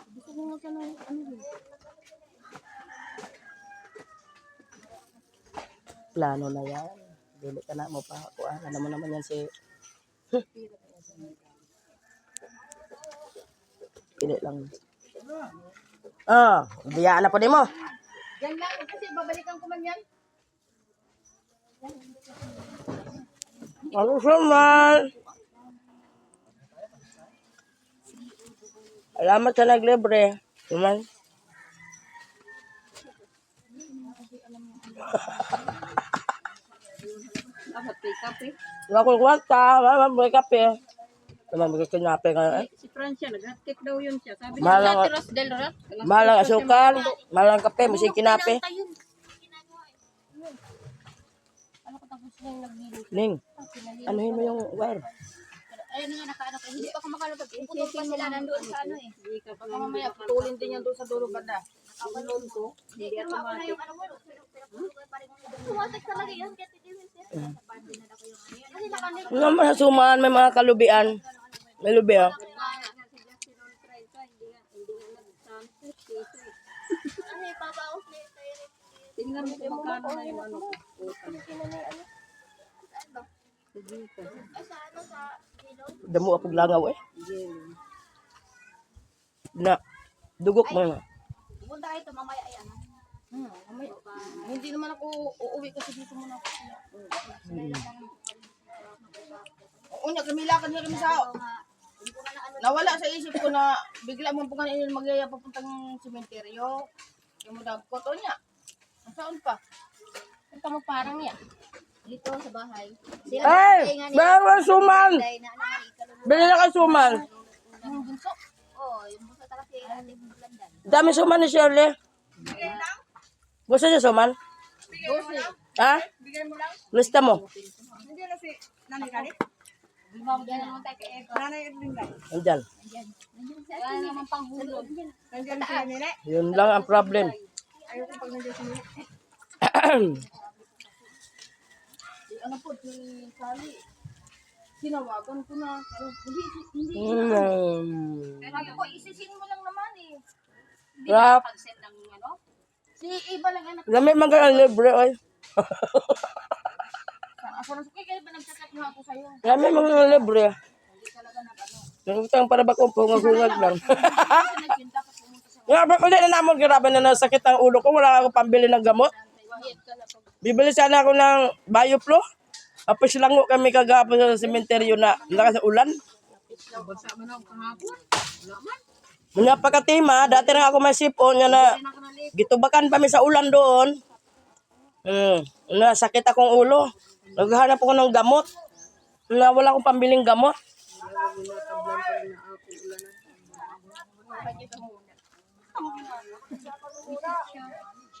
Kabikit ko na lang din. Ano din. Plano na yan. Dili ka na mo pa. Kuha na naman naman yan si... Pili lang. Ah, biyaan na po di mo. Yan lang, kasi babalikan ko man yan. Ano suman? Salamat sa naglibre. Suman. Dapat kay kape. Wala ko kwarta. Wala mo kape. Naman mo kinape ka. Eh. Si Francia, nag-hot daw yun siya. Sabi niya, ang- Ate Ros Del Rat. Mahal ang asukal. Mahal ang kape. Musik kinape. Ano yung. Ning, anuhin mo yung wire. Ayun nga, nakaano ko. Hindi pa ako makalabag. Putol pa sila nandoon sa ano eh. Baka mamaya, putulin din yan doon sa dulo banda. Nakabalon ko. Hindi automatic. Tumatak talaga yan. Kaya titiwin sir. Kasi nakanig. Ano naman sa suman, may mga kalubian. May lubi ah. Yung. Tingnan mo kung magkano na yung ano. Ay, sa ano, sa ilog. Damo apog langaw eh. Na, dugok mo na. Punta kayo ito, mamaya ay ano. Hmm, mamaya. Hindi naman ako uuwi kasi dito muna ako. Oo niya, kamilakad niya kami sa... Nawala sa isip ko na bigla mo pong kanina magyaya papuntang sementeryo. Yung mo dagkot o niya. Saan pa? Punta mo parang niya. Dito sa bahay. Ay! Meron suman! Na ano. Bili na kayo suman. Oo, yung busa ta kasi ate Blandan. Dami suman ni Shirley. Gusto niya suman? Ha? Lista mo. Limang din naman tayo kay Eva. Andyan. Wala naman panghulog. Yun lang ang problem. Ano po, si Sally. Sinawagan ko na. Pero hindi, hindi. Mm. Sabi ko, isisin mo lang naman eh. Rap. Pag-send ng ano. Si Eva lang anak. Dami mga ang libre oy. Ako na kaya kaya ba nagchat na ako sa'yo? Dami mga libre. Hindi talaga ano. Para ba kung pungag-hungag lang. Kasi nagsinta pa pumunta sa Nga ba ulit na namon grabe na nasakit ang ulo ko. Wala ako pambili ng gamot. Wahid ka na pag Bibili sana ako ng Bioflo. Tapos lango kami kagapon sa sementeryo na lakas sa ulan. na. Muna pagkatima, dati na ako may sipon nga na gitubakan pa mi sa ulan doon. Hmm, nasakit akong ulo. Naghahanap ako ng gamot. Na wala akong pambiling gamot.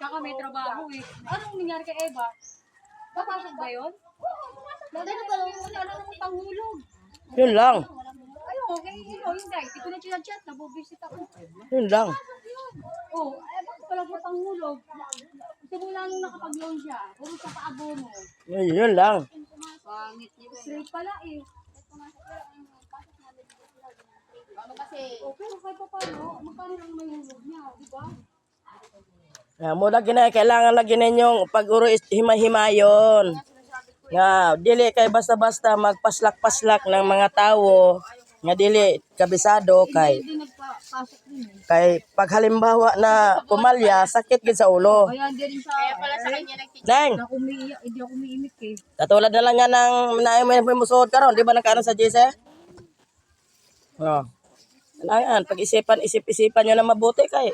Siya ka may trabaho eh. Anong nangyari kay Eva? Papasok ba yun? Dahil na pala, wala nang panghulog. Yun lang. Ayo, kay Ilo, hindi. Hindi ko na chat nabubisit ako. Yun lang. Oh, eh, bakit pala mo panghulog? Simula nung nakapag-loan siya, puro sa paabono. Yun, yun lang. Pangit niya. Straight pala eh. Ano kasi, Oh, pero kahit pa paano, magkano lang may hulog niya, di ba? Nga, muna gina, kailangan na gininyong pag-uro is hima-himayon. Nga, dili kay basta-basta magpaslak-paslak ng mga tao. Nga dili kabisado kay kay pag halimbawa na pumalya, sakit gid sa ulo. Kaya pala sa kanya umiiyak, hindi ako umiimik eh. katulad na lang yan ng na may musuod karon, di ba nagkaroon sa JC? Oh. Kailangan, pag-isipan, isip-isipan nyo na mabuti kay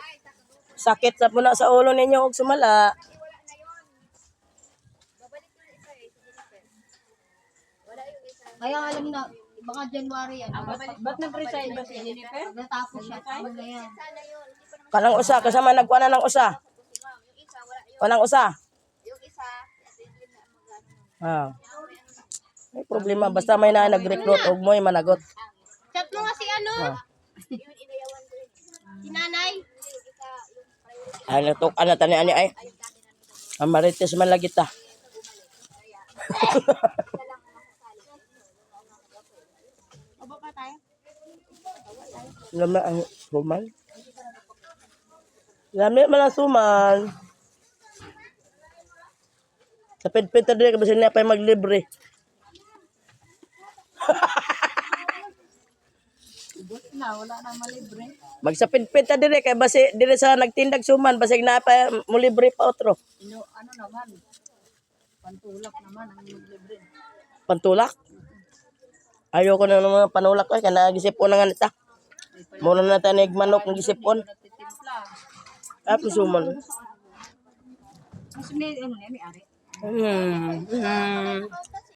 sakit sa muna sa ulo ninyo og sumala. Kaya alam na, baka January yan. Ba't nag-resign ba si Jennifer? Natapos siya. Tama na yan. Kanang usa, kasama nagkuha na ng usa. yung isa, wala yung, Kanang usa. yung isa, na. Ah. May problema, basta may na nag-recruit og mo'y managot. Chat mo nga si ano? Ah. Si nanay. Ano ay natok ana tani ani ay. Amarites man lagi ta. Obo pa tayo. Lama ang sumal. Lami man ang sumal. Sa pedpenta din kasi na pa maglibre. Na, wala na malibre. Magsapit-pit na dire kay basi dire sa nagtindag suman basig na pa mo libre pa otro. Ino, ano naman, pantulak naman ang libre. Pantulak. Ayoko na mga panulak ko kaya nagisipon na nga nita. Muna na tanig manok ng gisipon. Natitimpla. Apo suman. Mas may, ano na, may ari. Hmm. Hmm.